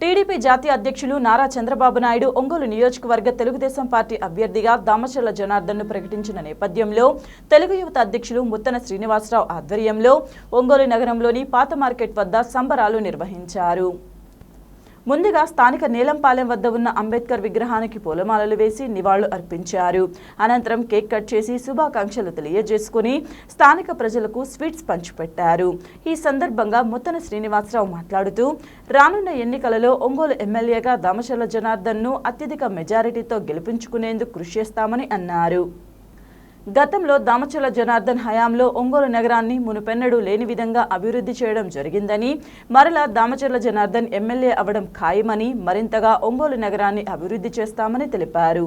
TDP జాతీయ అధ్యక్షులు నారా చంద్రబాబు నాయుడు ఒంగోలు నియోజకవర్గ తెలుగుదేశం పార్టీ అభ్యర్థిగా దామచర్ల జనార్దన్ను ప్రకటించిన నేపథ్యంలో తెలుగు యువత అధ్యక్షులు ముత్తన శ్రీనివాసరావు ఆధ్వర్యంలో ఒంగోలు నగరంలోని పాత మార్కెట్ వద్ద సంబరాలు నిర్వహించారు. ముందుగా స్థానిక నీలంపాలెం వద్ద ఉన్న అంబేద్కర్ విగ్రహానికి పూలమాలలు వేసి నివాళులు అర్పించారు. అనంతరం కేక్ కట్ చేసి శుభాకాంక్షలు తెలియజేసుకుని స్థానిక ప్రజలకు స్వీట్స్ పంచిపెట్టారు. ఈ సందర్భంగా ముత్తన శ్రీనివాసరావు మాట్లాడుతూ రానున్న ఎన్నికలలో ఒంగోలు ఎమ్మెల్యేగా దామచర్ల జనార్దన్ను అత్యధిక మెజారిటీతో గెలిపించుకునేందుకు కృషి చేస్తామని అన్నారు. గతంలో దామచల జనార్దన్ హయాంలో ఒంగోలు నగరాన్ని మునుపెన్నడూ లేని విధంగా అభివృద్ధి చేయడం జరిగిందని మరలా దామచర్ల జనార్దన్ ఎమ్మెల్యే అవడం ఖాయమని మరింతగా ఒంగోలు నగరాన్ని అభివృద్ధి చేస్తామని తెలిపారు.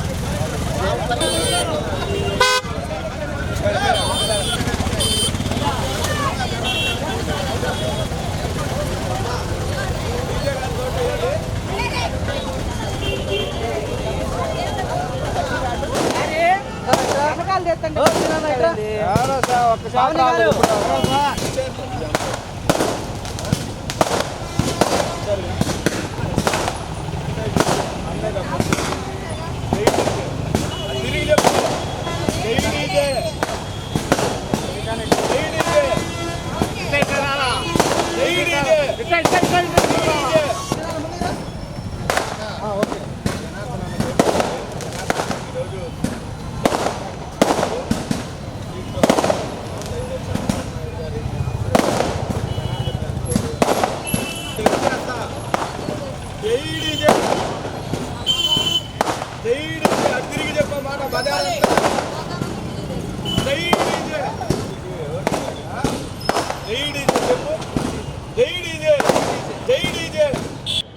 నీబాకు నీబాకు నీబాకు తిరిగి చెప్పమాట బజార్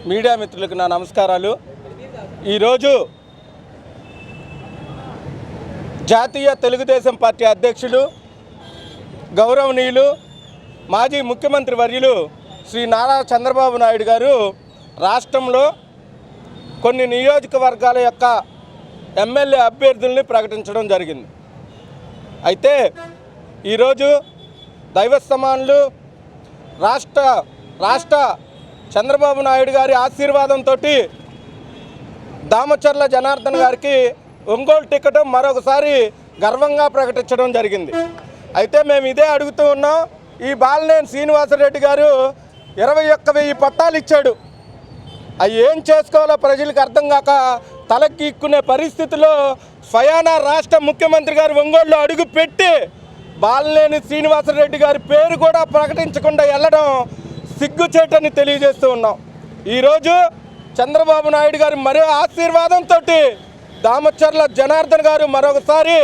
మీడియా మిత్రులకు నా నమస్కారాలు. ఈరోజు జాతీయ తెలుగుదేశం పార్టీ అధ్యక్షులు గౌరవనీయులు మాజీ ముఖ్యమంత్రి వర్యులు శ్రీ నారా చంద్రబాబు నాయుడు గారు రాష్ట్రంలో కొన్ని నియోజకవర్గాల యొక్క ఎమ్మెల్యే అభ్యర్థుల్ని ప్రకటించడం జరిగింది. అయితే ఈరోజు దైవ సమానులు రాష్ట్ర రాష్ట్ర చంద్రబాబు నాయుడు గారి ఆశీర్వాదంతో దామచర్ల జనార్దన్ గారికి ఒంగోలు టికెట్ మరొకసారి గర్వంగా ప్రకటించడం జరిగింది. అయితే మేము ఇదే అడుగుతూ ఉన్నాం ఈ బాలినేని శ్రీనివాసరెడ్డి గారు ఇరవై ఒక్క వెయ్యి పట్టాలు ఇచ్చాడు. అవి ఏం చేసుకోవాలో ప్రజలకు అర్థం కాక తలకి ఇక్కునే పరిస్థితిలో స్వయానా రాష్ట్ర ముఖ్యమంత్రి గారు ఒంగోలులో అడుగు పెట్టి బాలనేని శ్రీనివాసరెడ్డి గారి పేరు కూడా ప్రకటించకుండా వెళ్ళడం సిగ్గుచేటని తెలియజేస్తూ ఉన్నాం. ఈరోజు చంద్రబాబు నాయుడు గారి మరో ఆశీర్వాదంతో దామచర్ల జనార్దన్ గారు మరొకసారి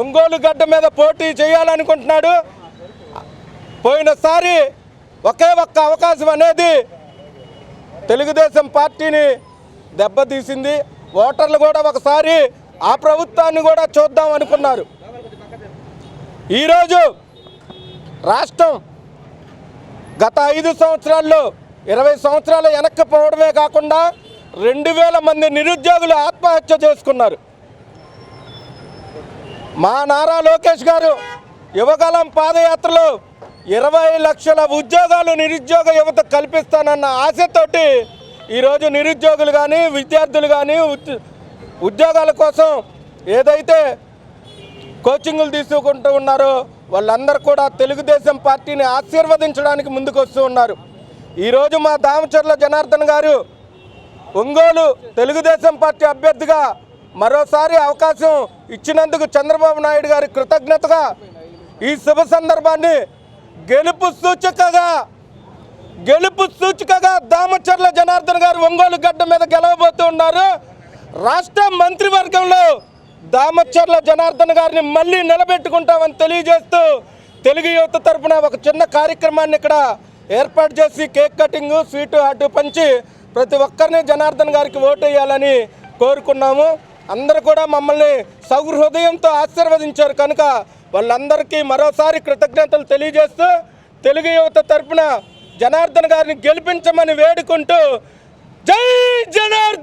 ఒంగోలు గడ్డ మీద పోటీ చేయాలనుకుంటున్నాడు. పోయినసారి ఒకే ఒక్క అవకాశం అనేది తెలుగుదేశం పార్టీని దెబ్బతీసింది. ఓటర్లు కూడా ఒకసారి ఆ ప్రభుత్వాన్ని కూడా చూద్దాం అనుకున్నారు. ఈరోజు రాష్ట్రం గత ఐదు సంవత్సరాల్లో ఇరవై సంవత్సరాలు వెనక్కి పోవడమే కాకుండా రెండు వేల మంది నిరుద్యోగులు ఆత్మహత్య చేసుకున్నారు. మా నారా లోకేష్ గారు యువకాలం పాదయాత్రలో ఇరవై లక్షల ఉద్యోగాలు నిరుద్యోగ యువత కల్పిస్తానన్న ఆశతోటి ఈరోజు నిరుద్యోగులు కానీ విద్యార్థులు కానీ ఉద్యోగాల కోసం ఏదైతే కోచింగులు తీసుకుంటూ ఉన్నారో వాళ్ళందరూ కూడా తెలుగుదేశం పార్టీని ఆశీర్వదించడానికి ముందుకు వస్తూ ఉన్నారు. ఈరోజు మా దామచర్ల జనార్దన్ గారు ఒంగోలు తెలుగుదేశం పార్టీ అభ్యర్థిగా మరోసారి అవకాశం ఇచ్చినందుకు చంద్రబాబు నాయుడు గారి కృతజ్ఞతగా ఈ శుభ సందర్భాన్ని గెలుపు సూచికగా గెలుపు సూచికగా దామచర్ల జనార్దన్ గారు ఒంగోలు గడ్డ మీద గెలవబోతూ ఉన్నారు. రాష్ట్ర మంత్రివర్గంలో దామచర్ల జనార్దన్ గారిని మళ్ళీ నిలబెట్టుకుంటామని తెలియజేస్తూ తెలుగు యువత తరఫున ఒక చిన్న కార్యక్రమాన్ని ఇక్కడ ఏర్పాటు చేసి కేక్ కటింగ్ స్వీటు అటు పంచి ప్రతి ఒక్కరిని జనార్దన్ గారికి ఓటు వేయాలని కోరుకున్నాము. అందరూ కూడా మమ్మల్ని సౌహృదయంతో ఆశీర్వదించారు. కనుక వాళ్ళందరికీ మరోసారి కృతజ్ఞతలు తెలియజేస్తూ తెలుగు యువత తరపున జనార్దన్ గారిని గెలిపించమని వేడుకుంటూ జై జనార్దన్!